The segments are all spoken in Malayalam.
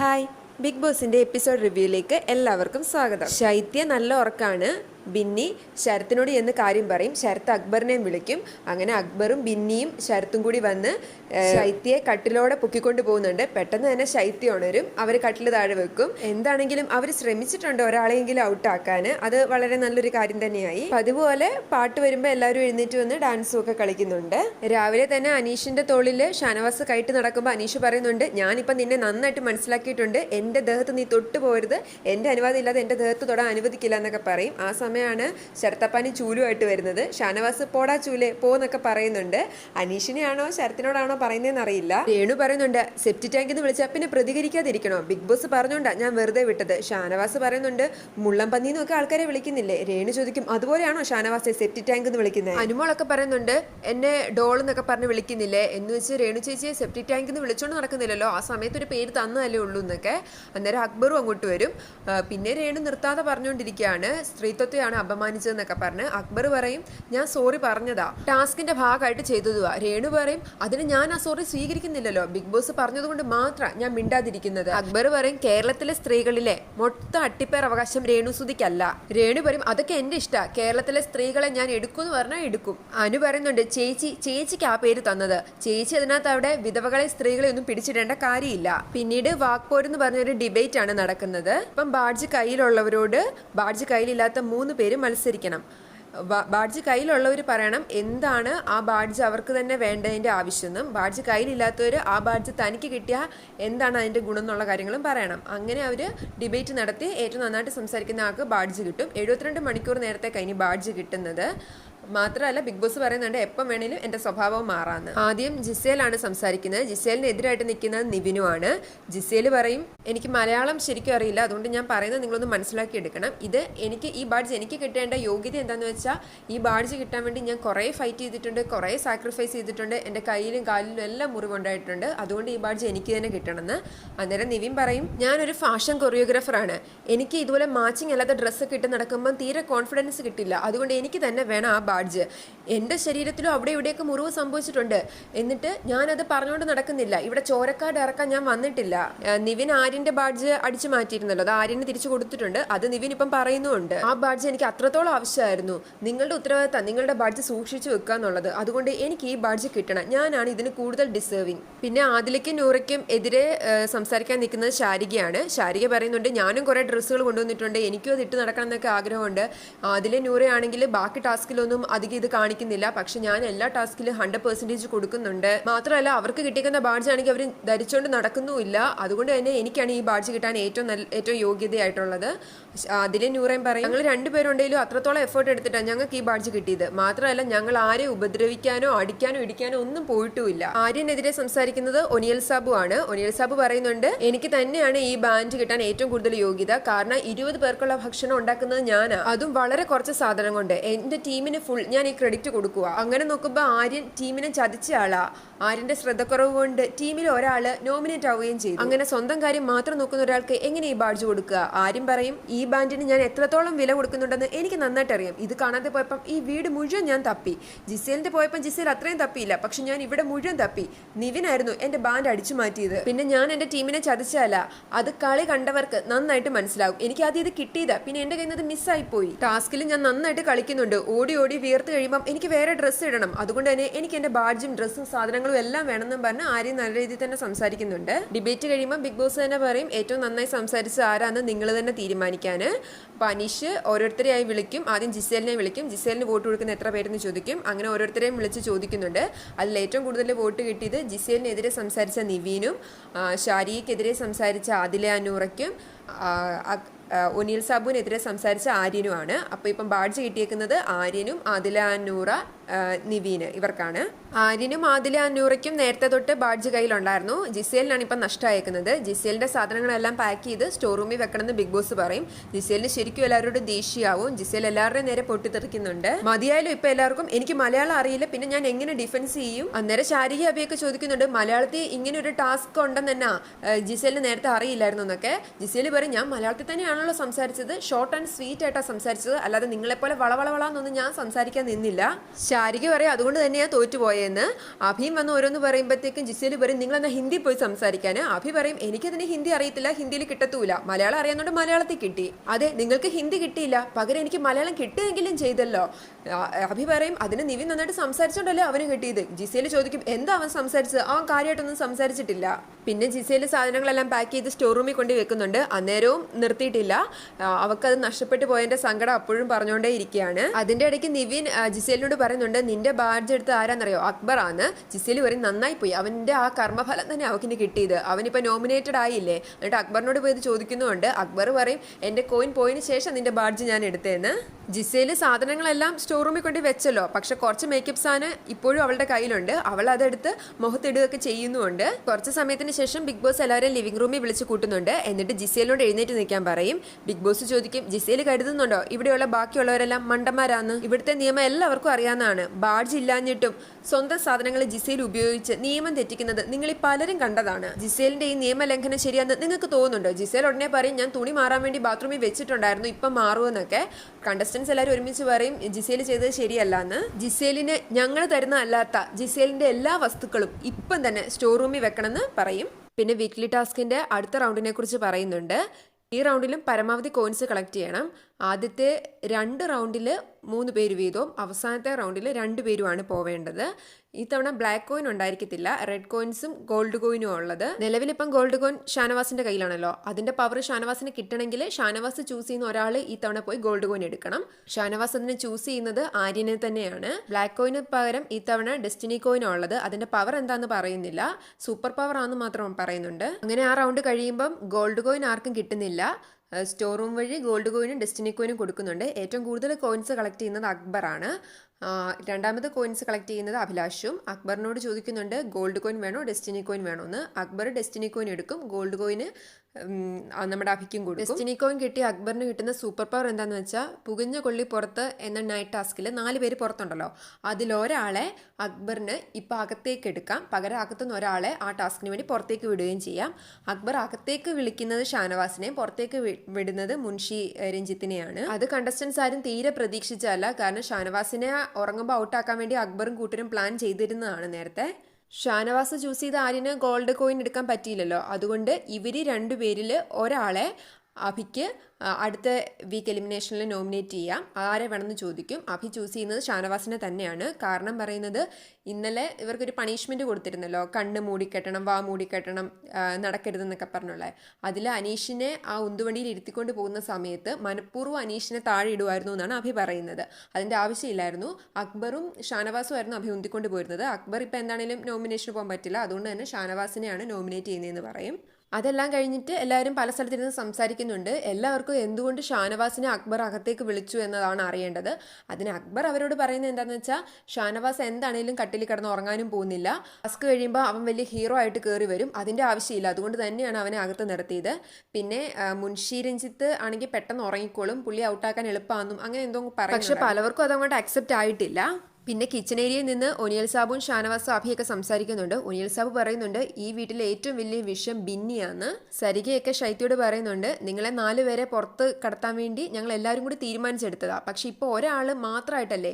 ഹായ്. ബിഗ് ബോസിന്റെ എപ്പിസോഡ് റിവ്യൂയിലേക്ക് എല്ലാവർക്കും സ്വാഗതം. ശൈത്യ നല്ല ഉറക്കാണ്. ബിന്നി ശരത്തിനോട് എന്ന് കാര്യം പറയും. ശരത്ത് അക്ബറിനെയും വിളിക്കും. അങ്ങനെ അക്ബറും ബിന്നിയും ശരത്തും കൂടി വന്ന് ശൈത്യയെ കട്ടിലോടെ പൊക്കിക്കൊണ്ട് പോകുന്നുണ്ട്. പെട്ടെന്ന് തന്നെ ശൈത്യ ഉണരും. അവർ കട്ടിൽ താഴെ വെക്കും. എന്താണെങ്കിലും അവർ ശ്രമിച്ചിട്ടുണ്ട് ഒരാളെയെങ്കിലും ഔട്ടാക്കാൻ അത് വളരെ നല്ലൊരു കാര്യം തന്നെയായി. അതുപോലെ പാട്ട് വരുമ്പോൾ എല്ലാവരും എഴുന്നേറ്റ് വന്ന് ഡാൻസും ഒക്കെ കളിക്കുന്നുണ്ട്. രാവിലെ തന്നെ അനീഷിന്റെ തോളിൽ ഷാനവാസ് കയറ്റി നടക്കുമ്പോൾ അനീഷ് പറയുന്നുണ്ട് ഞാനിപ്പം നിന്നെ നന്നായിട്ട് മനസ്സിലാക്കിയിട്ടുണ്ട്. എന്റെ ദേഹത്ത് നീ തൊട്ടു പോരുത് എന്റെ അനുവാദം ഇല്ലാതെ എന്റെ ദേഹത്ത് തൊടാൻ അനുവദിക്കില്ല എന്നൊക്കെ പറയും. ആ സമയമാണ് ശരത്തപ്പാനി ചൂലുമായിട്ട് വരുന്നത്. ഷാനവാസ് പോടാ ചൂലെ പോന്നൊക്കെ പറയുന്നുണ്ട്. അനീഷിനെയാണോ ശരത്തിനോടാണോ പറയുന്നതെന്ന് അറിയില്ല. രേണു പറയുന്നുണ്ട് സെപ്റ്റി ടാങ്ക് എന്ന് വിളിച്ചാൽ പിന്നെ പ്രതികരിക്കാതിരിക്കണോ? ബിഗ് ബോസ് പറഞ്ഞോണ്ടാ ഞാൻ വെറുതെ വിട്ടത്. ഷാനവാസ് പറയുന്നുണ്ട് മുള്ളം പന്നി എന്നൊക്കെ ആൾക്കാരെ വിളിക്കുന്നില്ലേ? രേണു ചോദിക്കും അതുപോലെയാണോ ഷാനവാസെ സെപ്റ്റി ടാങ്ക് എന്ന് വിളിക്കുന്നത് അനുമോളൊക്കെ പറയുന്നുണ്ട് എന്നെ ഡോൾ എന്നൊക്കെ പറഞ്ഞ് വിളിക്കുന്നില്ലേ? എന്ന് വെച്ച് രേണു ചേച്ചിയെ സെപ്റ്റി ടാങ്ക് എന്ന് വിളിച്ചോണ്ട് നടക്കുന്നില്ലല്ലോ? ആ സമയത്ത് ഒരു പേര് തന്നതല്ലേ ഉള്ളൂ എന്നൊക്കെ. അന്നേരം അക്ബറും അങ്ങോട്ട് വരും. പിന്നെ രേണു നിർത്താതെ പറഞ്ഞുകൊണ്ടിരിക്കുകയാണ് സ്ത്രീത്വത്തെയാണ് അപമാനിച്ചതെന്നൊക്കെ പറഞ്ഞ് അക്ബർ പറയും ഞാൻ സോറി പറഞ്ഞതാ. ടാസ്കിന്റെ ഭാഗമായിട്ട് ചെയ്തതുവാ. രേണു പറയും അതിന് ഞാൻ ആ സോറി സ്വീകരിക്കുന്നില്ലല്ലോ. ബിഗ് ബോസ് പറഞ്ഞതുകൊണ്ട് മാത്രം ഞാൻ മിണ്ടാതിരിക്കുന്നത്. അക്ബർ പറയും കേരളത്തിലെ സ്ത്രീകളിലെ മൊത്തം അട്ടിപ്പേർ അവകാശം രേണു സുതിക്കല്ല രേണു പറയും അതൊക്കെ എന്റെ ഇഷ്ടാ. കേരളത്തിലെ സ്ത്രീകളെ ഞാൻ എടുക്കും എന്ന് പറഞ്ഞാൽ എടുക്കും. അനു പറയുന്നുണ്ട് ചേച്ചി ചേച്ചിക്ക് ആ പേര് തന്നത്. ചേച്ചി അതിനകത്ത് അവിടെ വിധവകളെ സ്ത്രീകളെ ഒന്നും പിടിച്ചിടേണ്ട കാര്യമില്ല. പിന്നീട് വാക്പോരെന്ന് പറഞ്ഞൊരു ഡിബേറ്റ് ആണ് നടക്കുന്നത്. ഇപ്പം ബാഡ്ജി കയ്യിലുള്ളവരോട് ബാഡ്ജി കയ്യിലില്ലാത്ത മൂന്ന് പേര് മത്സരിക്കണം. ബാഡ്ജ് കയ്യിലുള്ളവർ പറയണം എന്താണ് ആ ബാഡ്ജ് അവർക്ക് തന്നെ വേണ്ടതിന്റെ ആവശ്യമെന്നും ബാഡ്ജ് കയ്യിലില്ലാത്തവർ ആ ബാഡ്ജ് തനിക്ക് കിട്ടിയാൽ എന്താണ് അതിന്റെ ഗുണം എന്നുള്ള കാര്യങ്ങളും പറയണം. അങ്ങനെ അവർ ഡിബേറ്റ് നടത്തി ഏറ്റവും നന്നായിട്ട് സംസാരിക്കുന്ന ആൾക്ക് ബാഡ്ജ് കിട്ടും. എഴുപത്തിരണ്ട് മണിക്കൂർ നേരത്തെ കഴിഞ്ഞ് ബാഡ്ജ് കിട്ടുന്നത്. മാത്രമല്ല ബിഗ് ബോസ് പറയുന്നുണ്ട് എപ്പം വേണേലും എന്റെ സ്വഭാവം മാറാന്ന്. ആദ്യം ജിസേലാണ് സംസാരിക്കുന്നത്. ജിസേലിനെതിരായിട്ട് നിവിനു ആണ് ജിസേൽ പറയും എനിക്ക് മലയാളം ശരിക്കും അറിയില്ല. അതുകൊണ്ട് ഞാൻ പറയുന്നത് നിങ്ങളൊന്ന് മനസ്സിലാക്കി എടുക്കണം. ഇത് എനിക്ക് ഈ ബാഡ്ജ് എനിക്ക് കിട്ടേണ്ട യോഗ്യത എന്താണെന്ന് വെച്ചാൽ ഈ ബാഡ്ജ് കിട്ടാൻ വേണ്ടി ഞാൻ കുറേ ഫൈറ്റ് ചെയ്തിട്ടുണ്ട് കുറേ സാക്രിഫൈസ് ചെയ്തിട്ടുണ്ട്. എന്റെ കയ്യിലും കാലിലും എല്ലാം മുറിവുണ്ടായിട്ടുണ്ട്. അതുകൊണ്ട് ഈ ബാഡ്ജ് എനിക്ക് തന്നെ കിട്ടണമെന്ന്. അന്നേരം നിവിൻ പറയും ഞാനൊരു ഫാഷൻ കൊറിയോഗ്രാഫറാണ് എനിക്ക് ഇതുപോലെ മാച്ചിങ് അല്ലാത്ത ഡ്രസ്സ് ഇട്ട് നടക്കുമ്പോൾ തീരെ കോൺഫിഡൻസ് കിട്ടില്ല. അതുകൊണ്ട് എനിക്ക് തന്നെ വേണം ആ എന്റെ ശരീരത്തിലും അവിടെ ഇവിടെയൊക്കെ മുറിവ് സംഭവിച്ചിട്ടുണ്ട്. എന്നിട്ട് ഞാനത് പറഞ്ഞുകൊണ്ട് നടക്കുന്നില്ല. ഇവിടെ ചോരക്കാട് ഇറക്കാൻ ഞാൻ വന്നിട്ടില്ല. നിവിൻ ആര്യന്റെ ബാഡ്ജ് അടിച്ചു മാറ്റിയിരുന്നല്ലോ. അത് ആര്യന് തിരിച്ചു കൊടുത്തിട്ടുണ്ട്. അത് നിവിൻ ഇപ്പം പറയുന്നുമുണ്ട്. ആ ബാഡ്ജ് എനിക്ക് അത്രത്തോളം ആവശ്യമായിരുന്നു. നിങ്ങളുടെ ഉത്തരവാദിത്തം നിങ്ങളുടെ ബാഡ്ജ് സൂക്ഷിച്ചു വെക്കുക എന്നുള്ളത്. അതുകൊണ്ട് എനിക്ക് ഈ ബാഡ്ജ് കിട്ടണം. ഞാനാണ് ഇതിന് കൂടുതൽ ഡിസേർവിങ് പിന്നെ ആദിലയ്ക്കും നൂറയ്ക്കും എതിരെ സംസാരിക്കാൻ നിൽക്കുന്നത് ശാരികയാണ്. ശാരിക പറയുന്നുണ്ട് ഞാനും കുറേ ഡ്രസ്സുകൾ കൊണ്ടുവന്നിട്ടുണ്ട്. എനിക്കും അത് ഇട്ട് നടക്കണം എന്നൊക്കെ ആഗ്രഹമുണ്ട്. ആദിലെ നൂറയാണെങ്കിൽ ബാക്കി ടാസ്കിലൊന്നും അധികം ഇത് കാണിക്കുന്നില്ല. പക്ഷെ ഞാൻ എല്ലാ ടാസ്കിലും ഹൺഡ്രഡ് പെർസെന്റേജ് കൊടുക്കുന്നുണ്ട്. മാത്രമല്ല അവർക്ക് കിട്ടിക്കുന്ന ബാഡ്ജ് ആണെങ്കിൽ അവർ ധരിച്ചുകൊണ്ട് നടക്കുന്നുമില്ല. അതുകൊണ്ട് തന്നെ എനിക്കാണ് ഈ ബാഡ്ജ് കിട്ടാൻ ഏറ്റവും നല്ല ഏറ്റവും യോഗ്യതയായിട്ടുള്ളത്. അതിലെ ന്യൂറേം പറയും ഞങ്ങൾ രണ്ടുപേരുണ്ടെങ്കിലും അത്രത്തോളം എഫേർട്ട് എടുത്തിട്ടാണ് ഞങ്ങൾക്ക് ഈ ബാഡ്ജ് കിട്ടിയത്. മാത്രമല്ല ഞങ്ങൾ ആരെ ഉപദ്രവിക്കാനോ അടിക്കാനോ ഇടിക്കാനോ ഒന്നും പോയിട്ടുമില്ല. ആര്യനെതിരെ സംസാരിക്കുന്നത് ഒനിയൽ സാബു ആണ്. ഒനിയൽ സാബു പറയുന്നുണ്ട് എനിക്ക് തന്നെയാണ് ഈ ബാൻഡ് കിട്ടാൻ ഏറ്റവും കൂടുതൽ യോഗ്യത. കാരണം ഇരുപത് പേർക്കുള്ള ഭക്ഷണം ഉണ്ടാക്കുന്നത് ഞാനാണ് അതും വളരെ കുറച്ച് സാധനം കൊണ്ട്. എന്റെ ടീമിന് ഫുൾ ഞാൻ ഈ ക്രെഡിറ്റ് കൊടുക്കുക അങ്ങനെ നോക്കുമ്പോൾ ആര്യൻ ടീമിനെ ചതിച്ച ആളാ. ആര്യന്റെ ശ്രദ്ധക്കുറവ് കൊണ്ട് ടീമിൽ ഒരാൾ നോമിനേറ്റ് ആവുകയും ചെയ്തു. അങ്ങനെ സ്വന്തം കാര്യം മാത്രം നോക്കുന്ന ഒരാൾക്ക് എങ്ങനെ ഈ ബാഡ്ജ് കൊടുക്കുക? ആര്യം പറയും ഈ ബാൻഡിന് ഞാൻ എത്രത്തോളം വില കൊടുക്കുന്നുണ്ടെന്ന് എനിക്ക് നന്നായിട്ട് അറിയാം ഇത് കാണാതെ പോയപ്പം ഈ വീട് മുഴുവൻ ഞാൻ തപ്പി. ജിസേലിന്റെ പോയപ്പം ജിസേൽ അത്രയും തപ്പിയില്ല. പക്ഷെ ഞാൻ ഇവിടെ മുഴുവൻ തപ്പി. നിവിനായിരുന്നു എന്റെ ബാൻഡ് അടിച്ചു മാറ്റിയത്. പിന്നെ ഞാൻ എന്റെ ടീമിനെ ചതിച്ചല്ല അത് കളി കണ്ടവർക്ക് നന്നായിട്ട് മനസ്സിലാവും എനിക്ക് ആദ്യം ഇത് കിട്ടിയതാ. പിന്നെ എന്റെ കയ്യിൽ നിന്ന് മിസ്സായി പോയി. ടാസ്കിൽ ഞാൻ നന്നായിട്ട് കളിക്കുന്നുണ്ട്. ഓടി ഓടി വിയർത്ത് കഴിയുമ്പം എനിക്ക് വേറെ ഡ്രസ്സ് ഇടണം. അതുകൊണ്ട് തന്നെ എനിക്ക് എന്റെ ബാഡ്ജും ഡ്രസ്സും സാധനങ്ങളും എല്ലാം വേണമെന്നും പറഞ്ഞ് ആര്യ നല്ല രീതിയിൽ തന്നെ സംസാരിക്കുന്നുണ്ട്. ഡിബേറ്റ് കഴിയുമ്പോൾ ബിഗ് ബോസ് തന്നെ പറയും ഏറ്റവും നന്നായി സംസാരിച്ച ആരാന്ന് നിങ്ങൾ തന്നെ തീരുമാനിക്കാൻ പനിഷ് ഓരോരുത്തരെയായി വിളിക്കും. ആദ്യം ജിസേലിനെ വിളിക്കും. ജിസേലിന് വോട്ട് കൊടുക്കുന്ന എത്ര പേരെന്ന് ചോദിക്കും. അങ്ങനെ ഓരോരുത്തരെയും വിളിച്ച് ചോദിക്കുന്നുണ്ട്. അതിൽ ഏറ്റവും കൂടുതൽ വോട്ട് കിട്ടിയത് ജിസേലിനെതിരെ സംസാരിച്ച നിവീനും ഷാരിയെക്കെതിരെ സംസാരിച്ച ആദില അനൂറയ്ക്കും ഒനിൽ സാബുവിനെതിരെ സംസാരിച്ച ആര്യനുമാണ്. അപ്പോൾ ഇപ്പം ബാഡ്ജ് കിട്ടിയേക്കുന്നത് ആര്യനും ആദില അന്നൂറ ആ, നിവീന് ഇവർക്കാണ്. ആര്യനും ആദില അന്നൂറയ്ക്കും നേരത്തെ തൊട്ട് ബാഡ്ജ് കയ്യിലുണ്ടായിരുന്നു. ജിസേലിനാണ് ഇപ്പം നഷ്ടമായേക്കുന്നത്. ജിസേലിന്റെ സാധനങ്ങളെല്ലാം പാക്ക് ചെയ്ത് സ്റ്റോർ റൂമിൽ വെക്കണമെന്ന് ബിഗ് ബോസ് പറയും. ജിസേലിന് ശരിക്കും എല്ലാവരോടും ദേഷ്യമാവും. ജിസേൽ എല്ലാവരുടെയും നേരെ പൊട്ടിത്തെറിക്കുന്നുണ്ട്. മതിയായാലും ഇപ്പം എല്ലാവർക്കും എനിക്ക് മലയാളം അറിയില്ല. പിന്നെ ഞാൻ എങ്ങനെ ഡിഫൻസ് ചെയ്യും? അന്നേരം ശാരീരിക അഭിയൊക്കെ ചോദിക്കുന്നുണ്ട് മലയാളത്തിൽ ഇങ്ങനെ ഒരു ടാസ്ക് ഉണ്ടെന്ന് തന്നെ ജിസേലിന് നേരത്തെ അറിയില്ലായിരുന്നു എന്നൊക്കെ. ജിസേൽ പറയും ഞാൻ മലയാളത്തിൽ തന്നെയാണല്ലോ സംസാരിച്ചത്. ഷോർട്ട് ആൻഡ് സ്വീറ്റ് ആയിട്ടാണ് സംസാരിച്ചത്. അല്ലാതെ നിങ്ങളെപ്പോലെ വളവളവളാന്നൊന്നും ഞാൻ സംസാരിക്കാൻ നിന്നില്ല. ശാരിക പറയും അതുകൊണ്ട് തന്നെയാണ് തോറ്റുപോയെന്ന് അഭിയും വന്ന് ഓരോന്ന് പറയുമ്പോഴത്തേക്കും ജിസേൽ പറയും നിങ്ങളെന്നാൽ ഹിന്ദി പോയി സംസാരിക്കാൻ അഭി പറയും എനിക്കതിന് ഹിന്ദി അറിയത്തില്ല ഹിന്ദിയിൽ കിട്ടത്തൂല. മലയാളം അറിയാവുന്നതുകൊണ്ട് മലയാളത്തിൽ കിട്ടി. അതെ നിങ്ങൾക്ക് ഹിന്ദി കിട്ടിയില്ല. പകരം എനിക്ക് മലയാളം കിട്ടുമെങ്കിലും ചെയ്തല്ലോ. അഭി പറയും അതിന് നിവിൻ നന്നായിട്ട് സംസാരിച്ചോണ്ടല്ലോ അവന് കിട്ടിയത്? ജിസേൽ ചോദിക്കും എന്താ അവൻ സംസാരിച്ചത്? അവൻ കാര്യമായിട്ടൊന്നും സംസാരിച്ചിട്ടില്ല. പിന്നെ ജിസേൽ സാധനങ്ങളെല്ലാം പാക്ക് ചെയ്ത് സ്റ്റോർ റൂമിൽ കൊണ്ട് വെക്കുന്നുണ്ട്. അന്നേരവും നിർത്തിയിട്ടില്ല. അവക്കത് നഷ്ടപ്പെട്ടു പോയതിന്റെ സങ്കടം അപ്പോഴും പറഞ്ഞുകൊണ്ടേ ഇരിക്കുകയാണ്. അതിന്റെ ഇടയ്ക്ക് നിവിൻ ജിസേലിനോട് പറയുന്നുണ്ട് നിന്റെ ബാഡ്ജ് എടുത്ത് ആരാന്നറിയോ? അക്ബറാണ്. ജിസേൽ പറയും നന്നായി പോയി. അവന്റെ ആ കർമ്മഫലം തന്നെ അവക്കിന് കിട്ടിയത്. അവനിപ്പോ നോമിനേറ്റഡ് ആയില്ലേ? എന്നിട്ട് അക്ബറിനോട് പോയി ഇത് ചോദിക്കുന്നുണ്ട്. അക്ബർ പറയും എന്റെ കോയിൻ പോയതിന് ശേഷം നിന്റെ ബാഡ്ജ് ഞാൻ എടുത്തേന്ന്. ജിസേൽ സാധനങ്ങളെല്ലാം സ്റ്റോർ റൂമിൽ കൊണ്ട് വെച്ചല്ലോ. പക്ഷെ കുറച്ച് മേക്കപ്പ് സാധനം ഇപ്പോഴും അവളുടെ കയ്യിലുണ്ട്. അവൾ അതെടുത്ത് മുഖത്തിടുകയൊക്കെ ചെയ്യുന്നുണ്ട്. കുറച്ച് സമയത്തിന് ശേഷം ബിഗ് ബോസ് എല്ലാവരും ലിവിംഗ് റൂമിൽ വിളിച്ച് കൂട്ടുന്നുണ്ട്. എന്നിട്ട് ജിസേലിനോട് എഴുന്നേറ്റ് നിൽക്കാൻ പറയും. ബിഗ് ബോസ് ചോദിക്കും ജിസേൽ കരുതുന്നുണ്ടോ? ഇവിടെയുള്ള ബാക്കിയുള്ളവരെല്ലാം മണ്ടന്മാരാന്ന്. ഇവിടുത്തെ നിയമം എല്ലാവർക്കും അറിയാവുന്നതാണ് ബാഡ്ജ് ഇല്ലാഞ്ഞിട്ടും സ്വന്തം സാധനങ്ങൾ ജിസേൽ ഉപയോഗിച്ച് നിയമം തെറ്റിക്കുന്നത് നിങ്ങളിൽ പലരും കണ്ടതാണ്. ജിസേലിന്റെ ഈ നിയമലംഘനം ശരിയാന്ന് നിങ്ങൾക്ക് തോന്നുന്നുണ്ടോ? ജിസേൽ ഉടനെ പറയും ഞാൻ തുണി മാറാൻ വേണ്ടി ബാത്റൂമിൽ വെച്ചിട്ടുണ്ടായിരുന്നു ഇപ്പം മാറുമെന്നൊക്കെ. കണ്ടസ്റ്റൻസ് എല്ലാവരും ഒരുമിച്ച് പറയും ജിസേൽ ചെയ്തത് ശരിയല്ല എന്ന് ജിസേലിന് ഞങ്ങൾ തരുന്ന അല്ലാത്ത ജിസേലിന്റെ എല്ലാ വസ്തുക്കളും ഇപ്പം തന്നെ സ്റ്റോർ റൂമിൽ വെക്കണമെന്ന് പറയും. പിന്നെ വീക്ക്ലി ടാസ്കിന്റെ അടുത്ത റൗണ്ടിനെ കുറിച്ച് പറയുന്നുണ്ട്. ഈ റൗണ്ടിലും പരമാവധി കോയിൻസ് കളക്ട് ചെയ്യണം. ആദ്യത്തെ രണ്ട് റൗണ്ടിൽ മൂന്ന് പേര് വീതവും അവസാനത്തെ റൗണ്ടിൽ രണ്ട് പേരുമാണ് പോവേണ്ടത്. ഇത്തവണ ബ്ലാക്ക് കോയിൻ ഉണ്ടായിരിക്കത്തില്ല. റെഡ് കോയിൻസും ഗോൾഡ് കോയിനും ഉള്ളത്. നിലവിലിപ്പം ഗോൾഡ് കോയിൻ ഷാനവാസിന്റെ കയ്യിലാണല്ലോ. അതിന്റെ പവർ ഷാനവാസിന് കിട്ടണമെങ്കിൽ ഷാനവാസ് ചൂസ് ചെയ്യുന്ന ഒരാൾ ഈ തവണ പോയി ഗോൾഡ് കോയിൻ എടുക്കണം. ഷാനവാസ് അതിനെ ചൂസ് ചെയ്യുന്നത് ആര്യനെ തന്നെയാണ്. ബ്ലാക്ക് കോയിന് പകരം ഇത്തവണ ഡെസ്റ്റിനി കോയിൻ ഉള്ളത്. അതിന്റെ പവർ എന്താന്ന് പറയുന്നില്ല. സൂപ്പർ പവർ ആണെന്ന് മാത്രം പറയുന്നുണ്ട്. അങ്ങനെ ആ റൗണ്ട് കഴിയുമ്പം ഗോൾഡ് കോയിൻ ആർക്കും കിട്ടുന്നില്ല. സ്റ്റോർ റൂം വഴി ഗോൾഡ് കോയിനും ഡെസ്റ്റിനി കോയിനും കൊടുക്കുന്നുണ്ട്. ഏറ്റവും കൂടുതൽ കോയിൻസ് കളക്ട് ചെയ്യുന്നത് അക്ബറാണ്. രണ്ടാമത് കോയിൻസ് കളക്ട് ചെയ്യുന്നത് അഭിലാഷും. അക്ബറിനോട് ചോദിക്കുന്നുണ്ട് ഗോൾഡ് കോയിൻ വേണോ ഡെസ്റ്റിനി കോയിൻ വേണോ എന്ന് അക്ബർ ഡെസ്റ്റിനി കോയിൻ എടുക്കും ഗോൾഡ് കോയിന് നമ്മുടെ അഭിക്കും കൊടുക്കും. ഡെസ്റ്റിനി കോയിൻ കിട്ടി അക്ബറിന് കിട്ടുന്ന സൂപ്പർ പവർ എന്താന്ന് വെച്ചാൽ പുകഞ്ഞ കൊള്ളി പുറത്ത് എന്ന നൈറ്റ് ടാസ്കിൽ നാല് പേര് പുറത്തുണ്ടല്ലോ. അതിലൊരാളെ അക്ബറിന് ഇപ്പം അകത്തേക്ക് എടുക്കാം. പകരം അകത്തുനിന്ന് ഒരാളെ ആ ടാസ്കിന് വേണ്ടി പുറത്തേക്ക് വിടുകയും ചെയ്യാം. അക്ബർ അകത്തേക്ക് വിളിക്കുന്നത് ഷാനവാസിനെയും പുറത്തേക്ക് വിടുന്നത് മുൻഷി രഞ്ജിത്തിനെയാണ്. അത് കണ്ടസ്റ്റൻസ് ആരും തീരെ പ്രതീക്ഷിച്ചല്ല കാരണം ഷാനവാസിനെ ഉറങ്ങുമ്പോൾ ഔട്ടാക്കാൻ വേണ്ടി അക്ബറും കൂട്ടരും പ്ലാൻ ചെയ്തിരുന്നതാണ് നേരത്തെ. ഷാനവാസ് ചൂസ് ചെയ്ത ആര്യന് ഗോൾഡ് കോയിൻ എടുക്കാൻ പറ്റിയില്ലല്ലോ. അതുകൊണ്ട് ഇവർ രണ്ടുപേരിൽ ഒരാളെ അഭിക്ക് അടുത്ത വീക്ക് എലിമിനേഷനിൽ നോമിനേറ്റ് ചെയ്യാം. ആരെ വേണമെന്ന് ചോദിക്കും. അഭി ചൂസ് ചെയ്യുന്നത് ഷാനവാസിനെ തന്നെയാണ്. കാരണം പറയുന്നത് ഇന്നലെ ഇവർക്കൊരു പണിഷ്മെന്റ് കൊടുത്തിരുന്നല്ലോ. കണ്ണ് മൂടിക്കെട്ടണം വാ മൂടിക്കെട്ടണം നടക്കരുതെന്നൊക്കെ പറഞ്ഞുള്ള. അതിൽ അനീഷിനെ ആ ഉന്തുവണ്ടിയിൽ ഇരുത്തിക്കൊണ്ട് പോകുന്ന സമയത്ത് മനഃപൂർവം അനീഷിനെ താഴെ ഇടുമായിരുന്നു എന്നാണ് അഭി പറയുന്നത്. അതിന്റെ ആവശ്യമില്ലായിരുന്നു. അക്ബറും ഷാനവാസും ആയിരുന്നു അഭി ഉന്തിക്കൊണ്ട് പോയിരുന്നത്. അക്ബർ ഇപ്പോൾ എന്താണെങ്കിലും നോമിനേഷന് പോകാൻ പറ്റില്ല. അതുകൊണ്ട് തന്നെ ഷാനവാസിനെയാണ് നോമിനേറ്റ് ചെയ്യുന്നതെന്ന് പറയും. അതെല്ലാം കഴിഞ്ഞിട്ട് എല്ലാവരും പല സ്ഥലത്തിരുന്ന് സംസാരിക്കുന്നുണ്ട്. എല്ലാവർക്കും എന്തുകൊണ്ട് ഷാനവാസിനെ അക്ബർ അകത്തേക്ക് വിളിച്ചു എന്നതാണ് അറിയേണ്ടത്. അതിന് അക്ബർ അവരോട് പറയുന്നത് എന്താണെന്ന് വെച്ചാൽ ഷാനവാസ് എന്താണേലും കട്ടിൽ കിടന്ന് ഉറങ്ങാനും പോകുന്നില്ല. അസ്ക് കഴിയുമ്പോൾ അവൻ വലിയ ഹീറോ ആയിട്ട് കയറി വരും. അതിന്റെ ആവശ്യമില്ല. അതുകൊണ്ട് തന്നെയാണ് അവനെ അകത്ത് നിർത്തിയത്. പിന്നെ മുൻഷി രഞ്ജിത്ത് ആണെങ്കിൽ പെട്ടെന്ന് ഉറങ്ങിക്കോളും. പുള്ളി ഔട്ടാക്കാൻ എളുപ്പമാണെന്നും അങ്ങനെ എന്തോ പറയും പക്ഷെ പലവർക്കും അതങ്ങോട്ട് അക്സെപ്റ്റ് ആയിട്ടില്ല. പിന്നെ കിച്ചൺ ഏരിയയിൽ നിന്ന് ഒനിയൽ സാബും ഷാനവാസും അഭിയൊക്കെ സംസാരിക്കുന്നുണ്ട്. ഒനിയൽ സാബ് പറയുന്നുണ്ട് ഈ വീട്ടിലെ ഏറ്റവും വലിയ വിഷം ബിന്നിയാണ് സരികയൊക്കെ ശൈത്യോട് പറയുന്നുണ്ട് നിങ്ങളെ നാല് പേരെ പുറത്ത് കടത്താൻ വേണ്ടി ഞങ്ങൾ എല്ലാവരും കൂടി തീരുമാനിച്ചെടുത്തതാണ് പക്ഷെ ഇപ്പോൾ ഒരാൾ മാത്രമായിട്ടല്ലേ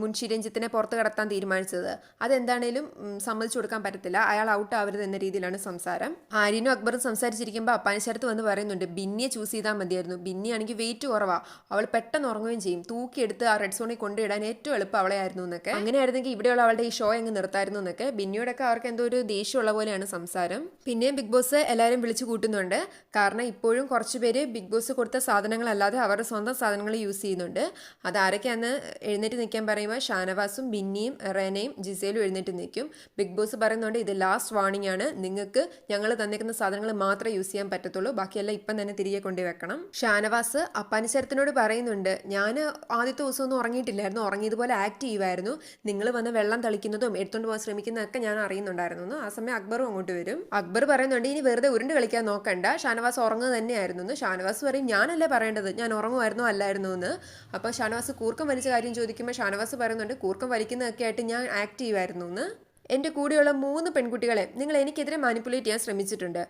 മുൻഷി രഞ്ജിത്തിനെ പുറത്ത് കടത്താൻ തീരുമാനിച്ചത്. അതെന്താണേലും സമ്മതിച്ചു കൊടുക്കാൻ പറ്റത്തില്ല. അയാൾ ഔട്ട് ആവരുത് എന്ന രീതിയിലാണ് സംസാരം. ആര്യനും അക്ബറും സംസാരിച്ചിരിക്കുമ്പോൾ അപ്പാനിശരത്ത് വന്ന് പറയുന്നുണ്ട് ബിന്നിയെ ചൂസ് ചെയ്താൽ മതിയായിരുന്നു. ബിന്നി ആണെങ്കിൽ വെയിറ്റ് കുറവാണ് അവൾ പെട്ടെന്ന് ഉറങ്ങുകയും ചെയ്യും. തൂക്കിയെടുത്ത് ആ റെഡ് സോണിൽ കൊണ്ടുവിടാൻ ഏറ്റവും എളുപ്പം അവളെ ആയിരുന്നു എന്നൊക്കെ. അങ്ങനെയായിരുന്നെങ്കിൽ ഇവിടെയുള്ള അവളുടെ ഈ ഷോ അങ്ങ് നിർത്തായിരുന്നു എന്നൊക്കെ. ബിന്നിയോടൊക്കെ അവർക്ക് എന്തോ ഒരു ദേഷ്യമുള്ള പോലെയാണ് സംസാരം. പിന്നെയും ബിഗ് ബോസ് എല്ലാവരും വിളിച്ചു കൂട്ടുന്നുണ്ട്. കാരണം ഇപ്പോഴും കുറച്ച് പേര് ബിഗ് ബോസ് കൊടുത്ത സാധനങ്ങളല്ലാതെ അവരുടെ സ്വന്തം സാധനങ്ങൾ യൂസ് ചെയ്യുന്നുണ്ട്. അത് അതാരൊക്കെയാന്ന് എഴുന്നേറ്റ് നിൽക്കാൻ പറയുമ്പോൾ ഷാനവാസും ബിന്നിയും റേനയും ജിസേലും എഴുന്നേറ്റ് നിൽക്കും. ബിഗ് ബോസ് പറയുന്നുണ്ട് ഇത് ലാസ്റ്റ് വാർണിംഗ് ആണ്. നിങ്ങൾക്ക് ഞങ്ങൾ തന്നിരിക്കുന്ന സാധനങ്ങൾ മാത്രമേ യൂസ് ചെയ്യാൻ പറ്റത്തുള്ളൂ. ബാക്കിയെല്ലാം ഇപ്പം തന്നെ തിരികെ കൊണ്ടുവെക്കണം ഷാനവാസ് അപ്പാനിശരത്തിനോട് പറയുന്നുണ്ട്. ഞാൻ ആദ്യത്തെ ദിവസം ഒന്നും ഉറങ്ങിയിട്ടില്ലായിരുന്നു. ഉറങ്ങിയതുപോലെ ആക്ട് ചെയ്യുമായിരുന്നു നിങ്ങൾ വന്ന് വെള്ളം തളിക്കുന്നതും എടുത്തുകൊണ്ട് പോകാൻ ശ്രമിക്കുന്നതൊക്കെ ഞാൻ അറിയുന്നുണ്ടായിരുന്നു. ആ സമയം അക്ബറും അങ്ങോട്ട് വരും. അക്ബർ പറയുന്നുണ്ട് ഇനി വെറുതെ ഉരുണ്ട് കളിക്കാൻ നോക്കണ്ട. ഷാനവാസ് ഉറങ്ങുക തന്നെയായിരുന്നു എന്ന്. ഷാനവാസ് പറയും ഞാനല്ലേ പറയേണ്ടത്? ഞാൻ ഉറങ്ങുമായിരുന്നു അല്ലായിരുന്നു എന്ന്? അപ്പോൾ ഷാനവാസ് കൂർക്കം വലിച്ച കാര്യം ചോദിക്കുമ്പോൾ ഷാനവാസ് പറയുന്നുണ്ട് കൂർക്കം വലിക്കുന്നതൊക്കെ ആയിട്ട് ഞാൻ ആക്ട് ചെയ്യുമായിരുന്നു എന്ന്. എന്റെ കൂടെയുള്ള മൂന്ന് പെൺകുട്ടികളെ നിങ്ങൾ എനിക്കെതിരെ മാനിപ്പുലേറ്റ് ചെയ്യാൻ ശ്രമിച്ചിട്ടുണ്ട്.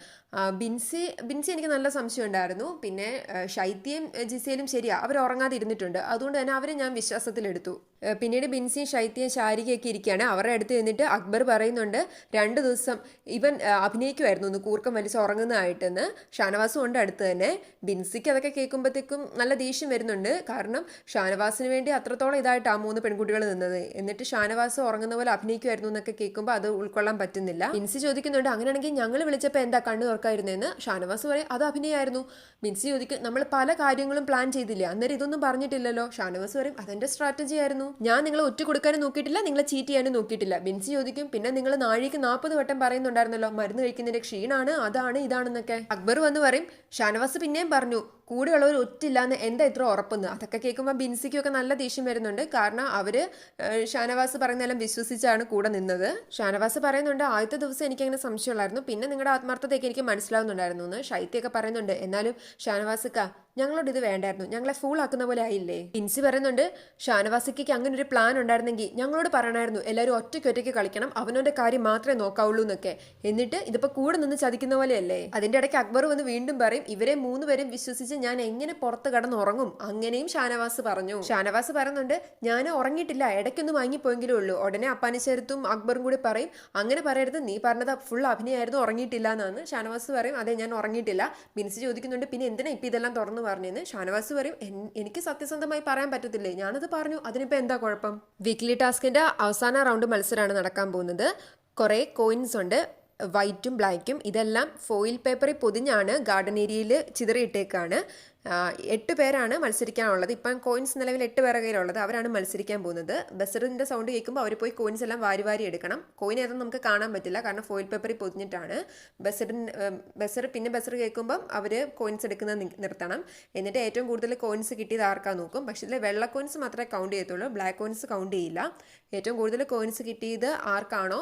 ബിൻസി ബിൻസി എനിക്ക് നല്ല സംശയം ഉണ്ടായിരുന്നു. പിന്നെ ശൈത്യം ജിസയിലും ശരിയാ. അവർ ഉറങ്ങാതെ ഇരുന്നിട്ടുണ്ട് അതുകൊണ്ട് തന്നെ അവരെ ഞാൻ വിശ്വാസത്തിലെടുത്തു. പിന്നീട് ബിൻസി ശൈത്യയും ശാരികയൊക്കെ ഇരിക്കുകയാണ്. അവരുടെ അടുത്ത് നിന്നിട്ട് അക്ബർ പറയുന്നുണ്ട് രണ്ട് ദിവസം ഇവൻ അഭിനയിക്കുമായിരുന്നു ഒന്ന് കൂർക്കം വലിച്ച് ഉറങ്ങുന്നതായിട്ടെന്ന്. ഷാനവാസും ഉണ്ട് അടുത്ത് തന്നെ. ബിൻസിക്ക് അതൊക്കെ കേൾക്കുമ്പോഴത്തേക്കും നല്ല ദേഷ്യം വരുന്നുണ്ട്. കാരണം ഷാനവാസിന് വേണ്ടി അത്രത്തോളം ഇതായിട്ട് ആ മൂന്ന് പെൺകുട്ടികൾ നിന്നത്. എന്നിട്ട് ഷാനവാസ് ഉറങ്ങുന്ന പോലെ അഭിനയിക്കുമായിരുന്നു എന്നൊക്കെ കേൾക്കുമ്പോൾ അത് ഉൾക്കൊള്ളാൻ പറ്റുന്നില്ല. ബിൻസി ചോദിക്കുന്നുണ്ട് അങ്ങനെയാണെങ്കിൽ ഞങ്ങൾ വിളിച്ചപ്പോൾ എന്താ കണ്ണു തുറക്കായിരുന്നെന്ന് ഷാനവാസ് പറയും അത് അഭിനയമായിരുന്നു ബിൻസി ചോദിക്കും നമ്മൾ പല കാര്യങ്ങളും പ്ലാൻ ചെയ്തില്ല? അന്നേരം ഇതൊന്നും പറഞ്ഞിട്ടില്ലല്ലോ? ഷാനവാസ് പറയും അതെന്റെ സ്ട്രാറ്റജി ആയിരുന്നു ഞാൻ നിങ്ങളെ ഒറ്റ കൊടുക്കാനും നോക്കിയിട്ടില്ല നിങ്ങളെ ചീറ്റ് ചെയ്യാനും നോക്കിയിട്ടില്ല. ബിൻസി ചോദിക്കും പിന്നെ നിങ്ങൾ നാഴിക്ക് നാൽപ്പത് വട്ടം പറയുന്നുണ്ടായിരുന്നല്ലോ മരുന്ന് കഴിക്കുന്നതിന്റെ ക്ഷീണാണ് അതാണ് ഇതാണെന്നൊക്കെ? അക്ബർ വന്ന് പറയും ഷാനവാസ് പിന്നെയും പറഞ്ഞു കൂടെയുള്ളവർ ഒറ്റില്ലാന്ന് എന്താ ഇത്ര ഉറപ്പെന്ന്? അതൊക്കെ കേൾക്കുമ്പോൾ ബിൻസിക്കൊക്കെ നല്ല ദേഷ്യം വരുന്നുണ്ട്. കാരണം അവർ ഷാനവാസ് പറയുന്നതെല്ലാം വിശ്വസിച്ചാണ് കൂടെ നിന്നത്. ഷാനവാസ് പറയുന്നുണ്ട് ആദ്യത്തെ ദിവസം എനിക്ക് അങ്ങനെ സംശയമുള്ളായിരുന്നു. പിന്നെ നിങ്ങളുടെ ആത്മാർത്ഥതയൊക്കെ എനിക്ക് മനസ്സിലാവുന്നുണ്ടായിരുന്നു എന്ന് ഷൈത്യൊക്കെ പറയുന്നുണ്ട്. എന്നാലും ഷാനവാസിക്ക ഞങ്ങളോട് ഇത് വേണ്ടായിരുന്നു. ഞങ്ങളെ ഫൂൾ ആക്കുന്ന പോലെ ആയില്ലേ? ബിൻസി പറയുന്നുണ്ട് ഷാനവാസിക്ക് അങ്ങനെ ഒരു പ്ലാൻ ഉണ്ടായിരുന്നെങ്കിൽ ഞങ്ങളോട് പറയണമായിരുന്നു എല്ലാവരും ഒറ്റയ്ക്ക് ഒറ്റയ്ക്ക് കളിക്കണം. അവനവന്റെ കാര്യം മാത്രമേ നോക്കാവുള്ളൂ എന്നൊക്കെ. എന്നിട്ട് ഇതിപ്പോ കൂടെ നിന്ന് ചതിക്കുന്ന പോലെയല്ലേ? അതിന്റെ ഇടയ്ക്ക് അക്ബർ വന്ന് വീണ്ടും പറയും ഇവരെ മൂന്നുപേരും വിശ്വസിച്ച് ഞാൻ എങ്ങനെ പുറത്ത് കടന്ന് ഉറങ്ങും അങ്ങനെയും ഷാനവാസ് പറഞ്ഞു. ഷാനവാസ് പറയുന്നുണ്ട് ഞാൻ ഉറങ്ങിയിട്ടില്ല ഇടയ്ക്കൊന്ന് വാങ്ങിപ്പോയെങ്കിലേ ഉള്ളൂ. ഉടനെ അപ്പാനിശരത്തും അക്ബറും കൂടി പറയും അങ്ങനെ പറയരുത് നീ പറഞ്ഞത് ഫുൾ അഭിനയമായിരുന്നു ഉറങ്ങിയിട്ടില്ല എന്നാണ് ഷാനവാസ് പറയും അതെ ഞാൻ ഉറങ്ങിയിട്ടില്ല. മിനിസ് ചോദിക്കുന്നുണ്ട് പിന്നെ എന്തിനാ ഇപ്പം ഇതെല്ലാം തുറന്നു പറഞ്ഞെന്ന്? ഷാനവാസ് പറയും എനിക്ക് സത്യസന്ധമായി പറയാൻ പറ്റത്തില്ലേ? ഞാനത് പറഞ്ഞു അതിനിപ്പോൾ എന്താ കുഴപ്പം? വീക്ക്ലി ടാസ്കിന്റെ അവസാന റൗണ്ട് മത്സരമാണ് നടക്കാൻ പോകുന്നത്. കുറേ കോയിൻസ് ഉണ്ട്. വൈറ്റും ബ്ലാക്കും ഇതെല്ലാം ഫോയിൽ പേപ്പറിൽ പൊതിഞ്ഞാണ് ഗാർഡൻ ഏരിയയിൽ ചിതറിയിട്ടേക്കാണ്. എട്ട് പേരാണ് മത്സരിക്കാനുള്ളത്. ഇപ്പം കോയിൻസ് നിലവിൽ എട്ട് പേരുടെ കയ്യിലുള്ളത്. അവരാണ് മത്സരിക്കാൻ പോകുന്നത്. ബസറിന്റെ സൗണ്ട് കേൾക്കുമ്പോൾ അവർ പോയി കോയിൻസ് എല്ലാം വാരി വാരി എടുക്കണം. കോയിൻ ഏതൊന്നും നമുക്ക് കാണാൻ പറ്റില്ല. കാരണം ഫോയിൽ പേപ്പറിൽ പൊതിഞ്ഞിട്ടാണ്. ബസറിൻ ബസർ പിന്നെ ബസർ കേൾക്കുമ്പം അവർ കോയിൻസ് എടുക്കുന്നത് നിർത്തണം. എന്നിട്ട് ഏറ്റവും കൂടുതൽ കോയിൻസ് കിട്ടിയത് ആർക്കാ നോക്കും. പക്ഷേ ഇതിൽ വെള്ള കോയിൻസ് മാത്രമേ കൗണ്ട് ചെയ്യത്തുള്ളൂ. ബ്ലാക്ക് കോയിൻസ് കൗണ്ട് ചെയ്യില്ല. ഏറ്റവും കൂടുതൽ കോയിൻസ് കിട്ടിയത് ആർക്കാണോ?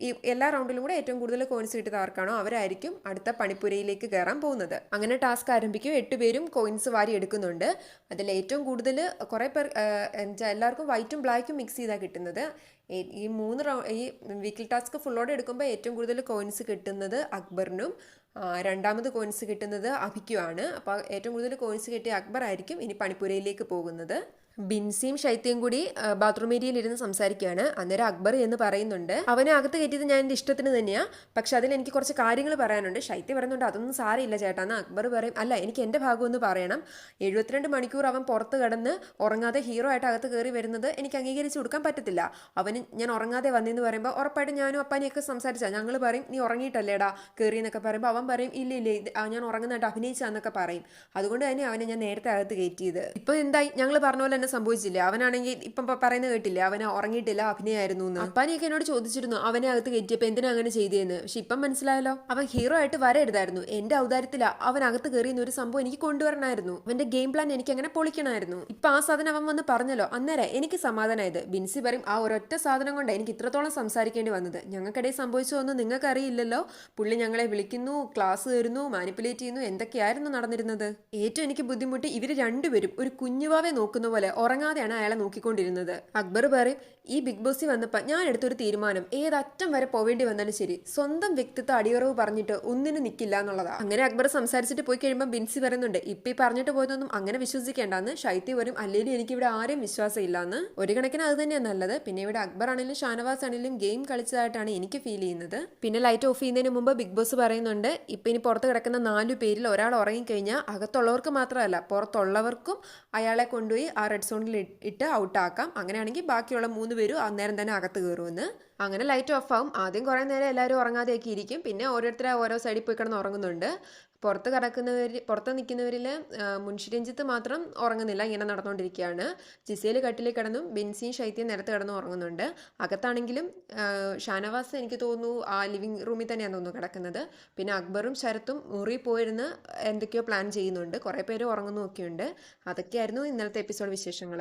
ഈ എല്ലാ റൗണ്ടിലും കൂടെ ഏറ്റവും കൂടുതൽ കോയിൻസ് കിട്ടിയത് ആർക്കാണോ അവരായിരിക്കും അടുത്ത പണിപ്പുരയിലേക്ക് കയറാൻ പോകുന്നത്. അങ്ങനെ ടാസ്ക് ആരംഭിക്കും. എട്ട് പേരും കോയിൻസ് വാരി എടുക്കുന്നുണ്ട്. അതിൽ ഏറ്റവും കൂടുതൽ കുറേ പേർ എന്താ എല്ലാവർക്കും വൈറ്റും ബ്ലാക്കും മിക്സ് ചെയ്താണ് കിട്ടുന്നത്. ഈ- മൂന്ന് റൗ ഈ വീക്കിൽ ടാസ്ക് ഫുള്ളോടെ എടുക്കുമ്പോൾ ഏറ്റവും കൂടുതൽ കോയിൻസ് കിട്ടുന്നത് അക്ബറിനും രണ്ടാമത് കോയിൻസ് കിട്ടുന്നത് അഭിക്കുമാണ് അപ്പോൾ ഏറ്റവും കൂടുതൽ കോയിൻസ് കിട്ടിയ അക്ബർ ആയിരിക്കും ഇനി പണിപ്പുരയിലേക്ക് പോകുന്നത്. ബിൻസിയും ശൈത്യയും കൂടി ബാത്റൂം ഏരിയയിൽ ഇരുന്ന് സംസാരിക്കുകയാണ്. അന്നേരം അക്ബർ എന്ന് പറയുന്നുണ്ട്. അവനെ അകത്ത് കയറ്റിയത് ഞാൻ എന്റെ ഇഷ്ടത്തിന് തന്നെയാണ് പക്ഷെ അതിൽ എനിക്ക് കുറച്ച് കാര്യങ്ങൾ പറയാനുണ്ട്. ശൈത്യ പറയുന്നുണ്ട് അതൊന്നും സാരമില്ല ചേട്ടാന്ന് അക്ബർ പറയും. അല്ല എനിക്ക് എന്റെ ഭാഗം ഒന്ന് പറയണം. എഴുപത്തിരണ്ട് മണിക്കൂർ അവൻ പുറത്ത് കിടന്ന് ഉറങ്ങാതെ ഹീറോ ആയിട്ട് അകത്ത് കയറി വരുന്നത് എനിക്ക് അംഗീകരിച്ച് കൊടുക്കാൻ പറ്റത്തില്ല. അവന് ഞാൻ ഉറങ്ങാതെ വന്നെന്ന് പറയുമ്പോൾ ഉറപ്പായിട്ട് ഞാനും അപ്പാനെയൊക്കെ സംസാരിച്ചാൽ ഞങ്ങൾ പറയും നീ ഉറങ്ങിയിട്ടല്ലേടാ? കയറി എന്നൊക്കെ പറയുമ്പോൾ അവൻ പറയും ഇല്ല ഇല്ല ഞാൻ ഉറങ്ങുന്നതായിട്ട് അഭിനയിച്ചാന്നൊക്കെ പറയും. അതുകൊണ്ട് തന്നെ അവനെ ഞാൻ നേരത്തെ അകത്ത് കയറ്റിയത്. ഇപ്പോൾ എന്തായി? ഞങ്ങൾ പറഞ്ഞ പോലെ തന്നെ സംഭവിച്ചില്ലേ. അവനാണെങ്കിൽ ഇപ്പം പറയുന്ന പറയുന്നത് കേട്ടില്ലേ? അവനെ ഉറങ്ങിയിട്ടില്ല അഭിനയായിരുന്നു എന്ന് അപ്പാനിയൊക്കെ എന്നോട് ചോദിച്ചിരുന്നു അവനെ അകത്ത് കയറ്റിയപ്പോൾ എന്തിനാ അങ്ങനെ ചെയ്തേന്ന്? പക്ഷെ ഇപ്പം മനസ്സിലായല്ലോ. അവൻ ഹീറോ ആയിട്ട് വരരുതായിരുന്നു. എന്റെ ഔദാര്യത്തില അവൻ അകത്ത് കയറിയുന്ന ഒരു സംഭവം എനിക്ക് കൊണ്ടുവരണമായിരുന്നു അവന്റെ ഗെയിം പ്ലാൻ എനിക്ക് അങ്ങനെ പൊളിക്കണമായിരുന്നു. ഇപ്പൊ ആ സാധനം അവൻ വന്ന് പറഞ്ഞല്ലോ അന്നേരം എനിക്ക് സമാധാനമായത് ബിൻസി പറയും ആ ഒരൊറ്റ സാധനം കൊണ്ട് എനിക്ക് ഇത്രത്തോളം സംസാരിക്കേണ്ടി വന്നത്. ഞങ്ങൾക്കിടയിൽ സംഭവിച്ചതൊന്നും നിങ്ങൾക്ക് അറിയില്ലല്ലോ പുള്ളി ഞങ്ങളെ വിളിക്കുന്നു ക്ലാസ് തരുന്നു മാനിപ്പുലേറ്റ് ചെയ്യുന്നു എന്തൊക്കെയായിരുന്നു നടന്നിരുന്നത്? ഏറ്റവും എനിക്ക് ബുദ്ധിമുട്ട് ഇവർ രണ്ടുപേരും ഒരു കുഞ്ഞുവാവെ നോക്കുന്ന പോലെ ഉറങ്ങാതെയാണ് അയാളെ നോക്കിക്കൊണ്ടിരുന്നത്. അക്ബർ പറയും ഈ ബിഗ് ബോസിൽ വന്നപ്പോൾ ഞാൻ എടുത്തൊരു തീരുമാനം. ഏതറ്റം വരെ പോവേണ്ടി വന്നാലും ശരി. സ്വന്തം വ്യക്തിത്വ അടിയറവ് പറഞ്ഞിട്ട് ഒന്നിനും നിൽക്കില്ല എന്നുള്ളതാണ് അങ്ങനെ അക്ബർ സംസാരിച്ചിട്ട് പോയി കഴിയുമ്പോൾ ബിൻസി പറയുന്നുണ്ട് ഇപ്പം ഈ പറഞ്ഞിട്ട് പോയതൊന്നും അങ്ങനെ വിശ്വസിക്കേണ്ടെന്ന്. ശൈത്യ വരും. അല്ലെങ്കിൽ എനിക്ക് ഇവിടെ ആരെയും വിശ്വാസം ഇല്ലാന്ന് ഒരു കണക്കിന് അത് തന്നെയാണ് നല്ലത്. പിന്നെ ഇവിടെ അക്ബർ ആണെങ്കിലും ഷാനവാസ് ആണെങ്കിലും ഗെയിം കളിച്ചതായിട്ടാണ് എനിക്ക് ഫീൽ ചെയ്യുന്നത്. പിന്നെ ലൈറ്റ് ഓഫ് ചെയ്യുന്നതിന് മുമ്പ് ബിഗ് ബോസ് പറയുന്നുണ്ട് ഇപ്പം ഇനി പുറത്ത് കിടക്കുന്ന നാലു പേരിൽ ഒരാൾ ഉറങ്ങിക്കഴിഞ്ഞാൽ അകത്തുള്ളവർക്ക് മാത്രമല്ല പുറത്തുള്ളവർക്കും അയാളെ കൊണ്ടുപോയി ആ റെഡ് സോണിൽ ഇട്ട് ഔട്ടാക്കാം. അങ്ങനെയാണെങ്കിൽ ബാക്കിയുള്ള മൂന്ന് പേരും അന്നേരം തന്നെ അകത്ത് കയറുമെന്ന്. അങ്ങനെ ലൈറ്റ് ഓഫ് ആവും. ആദ്യം കുറേ നേരം എല്ലാവരും ഉറങ്ങാതെയൊക്കെ ഇരിക്കും. പിന്നെ ഓരോരുത്തരെ ഓരോ സൈഡിൽ പോയി കിടന്ന് ഉറങ്ങുന്നുണ്ട്. പുറത്ത് കിടക്കുന്നവർ പുറത്ത് നിൽക്കുന്നവരിൽ മുൻഷി രഞ്ജിത്ത് മാത്രം ഉറങ്ങുന്നില്ല. ഇങ്ങനെ നടന്നുകൊണ്ടിരിക്കുകയാണ് ജിസയിൽ കട്ടിൽ കിടന്നും ബിൻസിയും ശൈത്യം നിരത്ത് കിടന്നും ഉറങ്ങുന്നുണ്ട്. അകത്താണെങ്കിലും ഷാനവാസ് എനിക്ക് തോന്നുന്നു ആ ലിവിങ് റൂമിൽ തന്നെയാണ് തോന്നുന്നു കിടക്കുന്നത്. പിന്നെ അക്ബറും ശരത്തും മുറി പോയിരുന്ന് എന്തൊക്കെയോ പ്ലാൻ ചെയ്യുന്നുണ്ട്. കുറേ പേര് ഉറങ്ങുന്നൊക്കെയുണ്ട് അതൊക്കെയായിരുന്നു ഇന്നലത്തെ എപ്പിസോഡ് വിശേഷങ്ങൾ